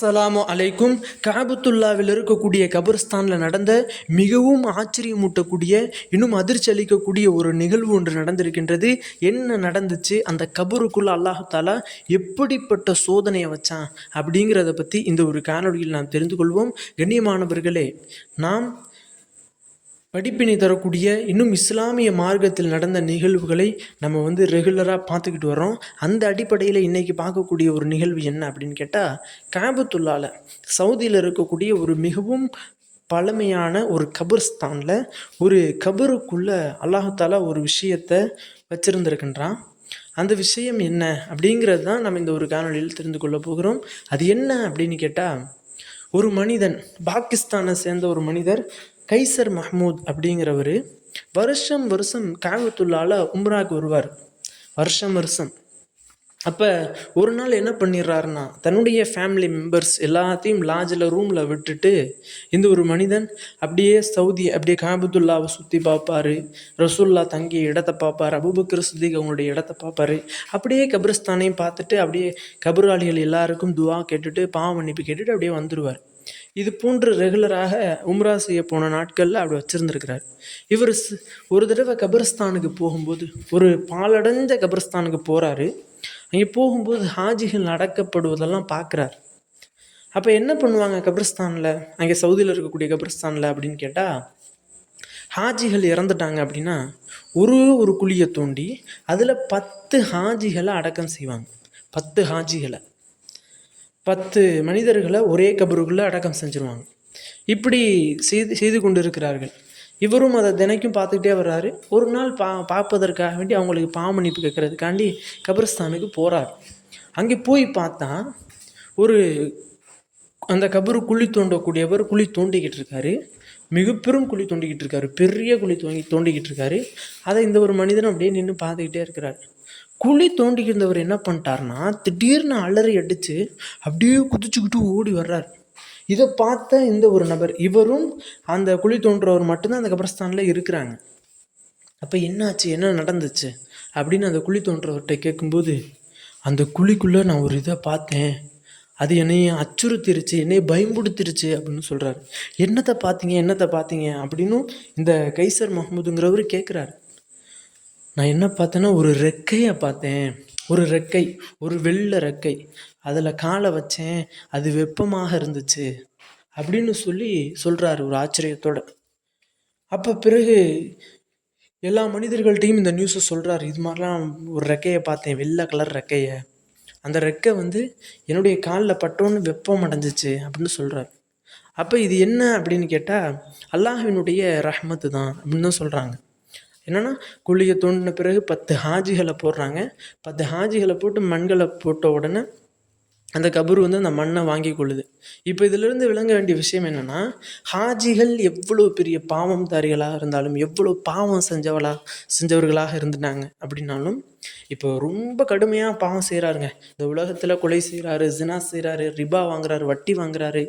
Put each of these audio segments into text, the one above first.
அஸ்லாமு அலைக்கும். காபத்துல்லாவில் இருக்கக்கூடிய கபர்ஸ்தானில் நடந்த மிகவும் ஆச்சரியமூட்டக்கூடிய இன்னும் அதிர்ச்சி அளிக்கக்கூடிய ஒரு நிகழ்வு ஒன்று நடந்திருக்கின்றது. என்ன நடந்துச்சு? அந்த கபருக்குள்ளே அல்லாஹாலா எப்படிப்பட்ட சோதனையை வச்சான்? அப்படிங்கிறத பற்றி இந்த ஒரு காணொளியில் நாம் தெரிந்து கொள்வோம். கண்ணியமானவர்களே நாம் படிப்பினை தரக்கூடிய இன்னும் இஸ்லாமிய மார்க்கத்தில் நடந்த நிகழ்வுகளை நம்ம வந்து ரெகுலராக பார்த்துக்கிட்டு வரோம் அந்த அடிப்படையில் இன்றைக்கி பார்க்கக்கூடிய ஒரு நிகழ்வு என்ன அப்படின்னு கேட்டால் காபத்துல்லால சவுதியில் இருக்கக்கூடிய ஒரு மிகவும் பழமையான ஒரு கபர்ஸ்தானில் ஒரு கபருக்குள்ளே அல்லாஹால ஒரு விஷயத்தை வச்சுருந்துருக்கின்றான். அந்த விஷயம் என்ன அப்படிங்கிறது தான் நம்ம இந்த ஒரு காணொலியில் தெரிந்து கொள்ள போகிறோம். அது என்ன அப்படின்னு கேட்டால் ஒரு மனிதன் பாகிஸ்தானை சேர்ந்த ஒரு மனிதர் கைசர் மஹமூத் அப்படிங்கிறவர் வருஷம் வருஷம் காவத்துள்ளால் உம்ராக்கு வருவார். வருஷம் வருஷம். அப்போ ஒரு நாள் என்ன பண்ணிடுறாருன்னா தன்னுடைய ஃபேமிலி மெம்பர்ஸ் எல்லாத்தையும் லாட்ஜில் ரூமில் விட்டுட்டு இந்த ஒரு மனிதன் அப்படியே சவுதி அப்படியே காபத்துல்லாவை சுற்றி பார்ப்பாரு. ரசூல்லா தங்கிய இடத்த பார்ப்பார். அபுபக்கர் சுத்திக் அவங்களுடைய இடத்த பார்ப்பாரு. அப்படியே கபிரஸ்தானையும் பார்த்துட்டு அப்படியே கபராளிகள் எல்லாருக்கும் துவா கேட்டுட்டு பாவ மன்னிப்பு கேட்டுட்டு அப்படியே வந்துடுவார் இது போன்று ரெகுலராக உம்ரா செய்ய போன நாட்களில் அப்படி வச்சுருந்துருக்கிறார். இவர் ஒரு தடவை கபரஸ்தானுக்கு போகும்போது ஒரு பாலடைஞ்ச கபரஸ்தானுக்கு போகிறாரு அங்கே போகும்போது ஹாஜிகள் அடக்கப்படுவதெல்லாம் பார்க்குறார் அப்போ என்ன பண்ணுவாங்க கபிரஸ்தானில்? அங்கே சவுதியில் இருக்கக்கூடிய கபிரஸ்தானில் அப்படின்னு கேட்டால் ஹாஜிகள் இறந்துட்டாங்க அப்படின்னா ஒரு ஒரு குழியை தோண்டி அதில் பத்து ஹாஜிகளை அடக்கம் செய்வாங்க. பத்து ஹாஜிகளை. பத்து மனிதர்களை ஒரே கபருக்குள்ளே அடக்கம் செஞ்சுருவாங்க. இப்படி செய்து செய்து கொண்டு இருக்கிறார்கள் இவரும் அதை தினைக்கும் பார்த்துக்கிட்டே வர்றாரு. ஒரு நாள் பா பார்ப்பதற்காக வேண்டி அவங்களுக்கு பாமன்னிப்பு கேட்கறதுக்காண்டி கபிரஸ்தானுக்கு போகிறார் அங்கே போய் பார்த்தா ஒரு அந்த கபரு குழி தோண்டக்கூடியவர் குழி தோண்டிக்கிட்டு இருக்காரு. மிக பெரும் குழி தோண்டிக்கிட்டு இருக்காரு. பெரிய குழி தோண்டி தோண்டிக்கிட்டு இருக்காரு. அதை இந்த ஒரு மனிதனும் அப்படியே நின்று பார்த்துக்கிட்டே இருக்கிறார். குழி தோண்டிக்கிருந்தவர் என்ன பண்ணிட்டார்னா திடீர்னு அலறி அடித்து அப்படியே குதிச்சுக்கிட்டு ஓடி வர்றார். இதை பார்த்த இந்த ஒரு நபர் இவரும் அந்த குழி தோன்றவர் மட்டும்தான் அந்த கபரஸ்தானில் இருக்கிறாங்க. அப்போ என்னாச்சு? என்ன நடந்துச்சு? அப்படின்னு அந்த குழி தோன்றவர்கிட்ட கேட்கும்போது அந்த குழிக்குள்ளே நான் ஒரு இதை பார்த்தேன். அது என்னைய அச்சுறுத்திருச்சு என்னைய பயம்படுத்திருச்சு அப்படின்னு சொல்கிறாரு என்னத்தை பார்த்தீங்க? என்னத்தை பார்த்தீங்க? அப்படின்னும் இந்த கைசர் மஹமூதுங்கிறவர் கேட்குறாரு நான் என்ன பார்த்தேன்னா ஒரு ரெக்கையை பார்த்தேன். ஒரு ரெக்கை ஒரு வெள்ளை ரெக்கை. அதில் காலை வச்சேன். அது வெப்பமாக இருந்துச்சு அப்படின்னு சொல்லி சொல்கிறாரு ஒரு ஆச்சரியத்தோட. அப்போ பிறகு எல்லா மனிதர்கள்ட்டையும் இந்த நியூஸை சொல்கிறாரு இது மாதிரிலாம் ஒரு ரெக்கையை பார்த்தேன் வெள்ளை கலர் ரெக்கையை. அந்த ரெக்கை வந்து என்னுடைய காலில் பட்டோன்னு வெப்பம் அடைஞ்சிச்சு அப்படின்னு சொல்கிறார் அப்போ இது என்ன அப்படின்னு கேட்டால் அல்லாஹினுடைய ரஹ்மத்து தான் அப்படின்னு தான் சொல்கிறாங்க என்னென்னா குழியை தோண்டின பிறகு பத்து ஹாஜிகளை போடுறாங்க. பத்து ஹாஜிகளை போட்டு மண்களை போட்ட உடனே அந்த கபர் வந்து அந்த மண்ணை வாங்கி கொள்ளுது. இப்போ இதிலிருந்து விளங்க வேண்டிய விஷயம் என்னென்னா ஹாஜிகள் எவ்வளோ பெரிய பாவம் தாரிகளாக இருந்தாலும் எவ்வளோ பாவம் செஞ்சவளாக செஞ்சவர்களாக இருந்துட்டாங்க அப்படின்னாலும் இப்போ ரொம்ப கடுமையாக பாவம் செய்கிறாருங்க இந்த உலகத்தில் கொலை செய்கிறாரு ஜினா செய்கிறாரு ரிபா வாங்குறாரு வட்டி வாங்குறாரு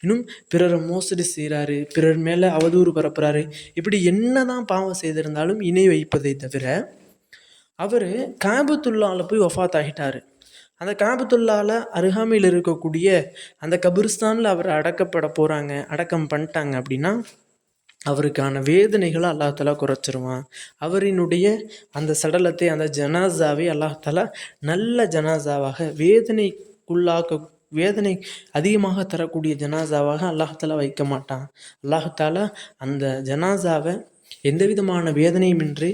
இன்னும் பிறரை மோசடி செய்கிறாரு பிறர் மேலே அவதூறு பரப்புகிறாரு இப்படி என்ன தான் பாவம் செய்திருந்தாலும் இணை வைப்பதை தவிர அவர் காபத்துள்ளாவில் போய் ஒஃபாத் ஆகிட்டார். அந்த காபத்துள்ளால அருகாமையில் இருக்கக்கூடிய அந்த கபிரிஸ்தானில் அவர் அடக்கப்பட போகிறாங்க அடக்கம் பண்ணிட்டாங்க அப்படின்னா அவருக்கான வேதனைகளை அல்லாஹாலா குறைச்சிருவான். அவரினுடைய அந்த சடலத்தை அந்த ஜனாசாவை அல்லாஹாலா நல்ல ஜனாசாவாக வேதனைக்குள்ளாக்க வேதனை அதிகமாக தரக்கூடிய ஜனாசாவாக அல்லாஹாலா வைக்க மாட்டான். அல்லாஹாலா அந்த ஜனாசாவை எந்த விதமான வேதனையுமின்றி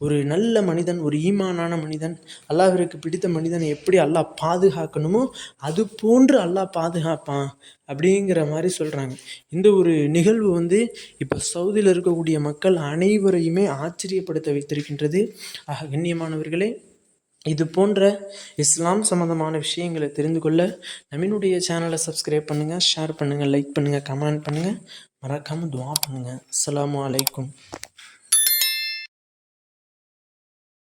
ஒரு நல்ல மனிதன் ஒரு ஈமானான மனிதன் அல்லாஹிற்கு பிடித்த மனிதனை எப்படி அல்லாஹ் பாதுகாக்கணுமோ அது போன்று அல்லாஹ் பாதுகாப்பான் அப்படிங்கிற மாதிரி சொல்கிறாங்க இந்த ஒரு நிகழ்வு வந்து இப்போ சவுதியில் இருக்கக்கூடிய மக்கள் அனைவரையுமே ஆச்சரியப்படுத்த வைத்திருக்கின்றது. ஆக கண்ணியமானவர்களே இது போன்ற இஸ்லாம் சம்மந்தமான விஷயங்களை தெரிந்து கொள்ள நம்மினுடைய சேனலை சப்ஸ்கிரைப் பண்ணுங்கள் ஷேர் பண்ணுங்கள் லைக் பண்ணுங்கள் கமெண்ட் பண்ணுங்கள் மறக்காமல் துவா பண்ணுங்கள் அஸ்லாம் வலைக்கும்